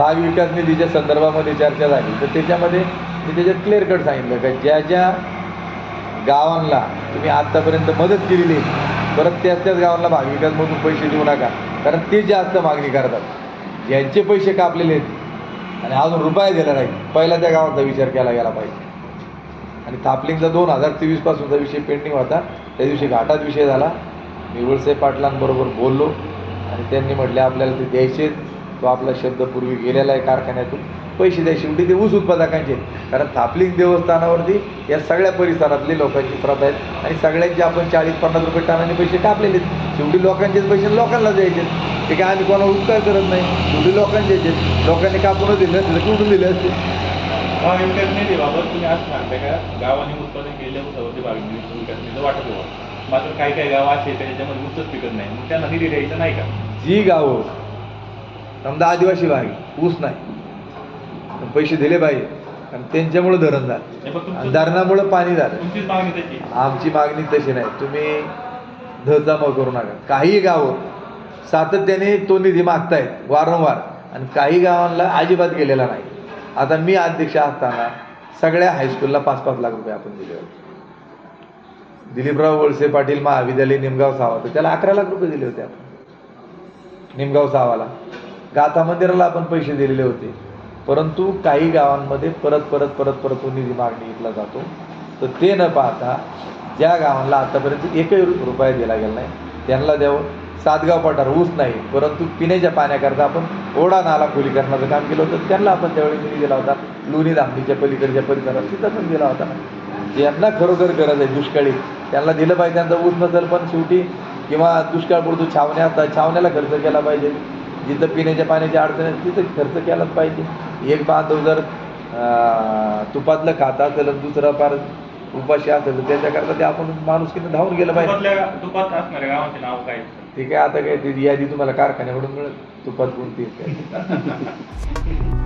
भाग विकास निधीच्या संदर्भामध्ये चर्चा झाली. तर त्याच्यामध्ये मी त्याच्यात क्लिअर कट सांगितलं का ज्या ज्या गावांना तुम्ही आत्तापर्यंत मदत केलेली आहे परत त्याच त्याच गावांना भाग पैसे देऊ नका. कारण ते जास्त मागणी करतात. ज्यांचे पैसे कापलेले आहेत आणि अजून रुपया दिला नाही पहिला त्या गावाचा विचार केला गेला पाहिजे. आणि थापलिंगचा दोन हजार तेवीसपासूनचा विषय पेंडिंग होता. त्या दिवशी घाटात विषय झाला. मी वळसे पाटलांबरोबर बोललो आणि त्यांनी म्हटले आपल्याला ते द्यायचेच तो आपला शब्द पूर्वी गेलेला आहे कारखान्यातून. पैसे द्यायचे शेवटी ते ऊस उत्पादकांचे. कारण थापलिंग देवस्थानावरती या सगळ्या परिसरातली लोकांची प्रथा आहेत आणि सगळ्यांचे आपण चाळीस पन्नास रुपये टनाने पैसे कापलेले आहेत. शेवटी लोकांचेच पैसे लोकांना द्यायचे ते काय आम्ही कोणाला उपकार करत नाही. शेवटी लोकांचे आहेत. लोकांनी कापूनच दिले तर कुठून दिले असते? तुम्ही का? गावाने उत्पादन केलेल्या ऊसावरती भाव विकास निधीचं वाटप व्हावं. मात्र काही काही गाव असे ज्याच्यामध्ये ऊसच पिकत नाही. मग त्यांना निधी द्यायचा नाही का? जी गावं समजा आदिवासी भाग आहे, ऊस नाही. पैसे दिले पाहिजे कारण त्यांच्यामुळं धरण झालं. आणि धरणामुळं पाणी झालं. आमची मागणी तशी नाही. तुम्ही धजामा करू नका. काही गावं सातत्याने तो निधी मागतायत वारंवार. आणि काही गावांना अजिबात गेलेला नाही. आता मी अध्यक्ष असताना सगळ्या हायस्कूलला पाच पाच लाख रुपये आपण दिले होते. दिलीपराव वळसे पाटील महाविद्यालय निमगाव सावा तर त्याला अकरा लाख रुपये दिले होते आपण. निमगाव सावाला गाथा मंदिराला आपण पैसे दिलेले होते. परंतु काही गावांमध्ये परत परत परत परत तो निधी मागणी घेतला जातो. तर ते न पाहता ज्या गावांना आतापर्यंत एकही रुपया दिला गेला नाही त्यांना द्यावं सातगाव पठार ऊस नाही परंतु पिण्याच्या पाण्याकरता आपण ओढा नाला खोलीकरणाचं काम केलं होतं. त्यांना आपण त्यावेळी निधी दिला होता. लोणी धामणीच्या पलीकडच्या परिसरात तिथं पण दिला होता. ज्यांना खरोखर गरज आहे दुष्काळी त्यांना दिलं पाहिजे. त्यांचा ऊस नसेल पण शेवटी किंवा दुष्काळ पडतो छावण्या असतात छावण्याला खर्च केला पाहिजे. जिथं पिण्याच्या पाण्याची अडचण आहे तिथं खर्च केलाच पाहिजे. एक बांधव जर तुपातलं खाता असेल दुसरा फार उपाशी असेल तर त्याच्याकरता ते आपण माणुसकीने धावून गेलं पाहिजे. तुपात असणाऱ्या गावांचे नाव काय? ठीक आहे आता काय ती यादी तुम्हाला कारखान्याकडून मिळेल. तुपात कोणती? आहे.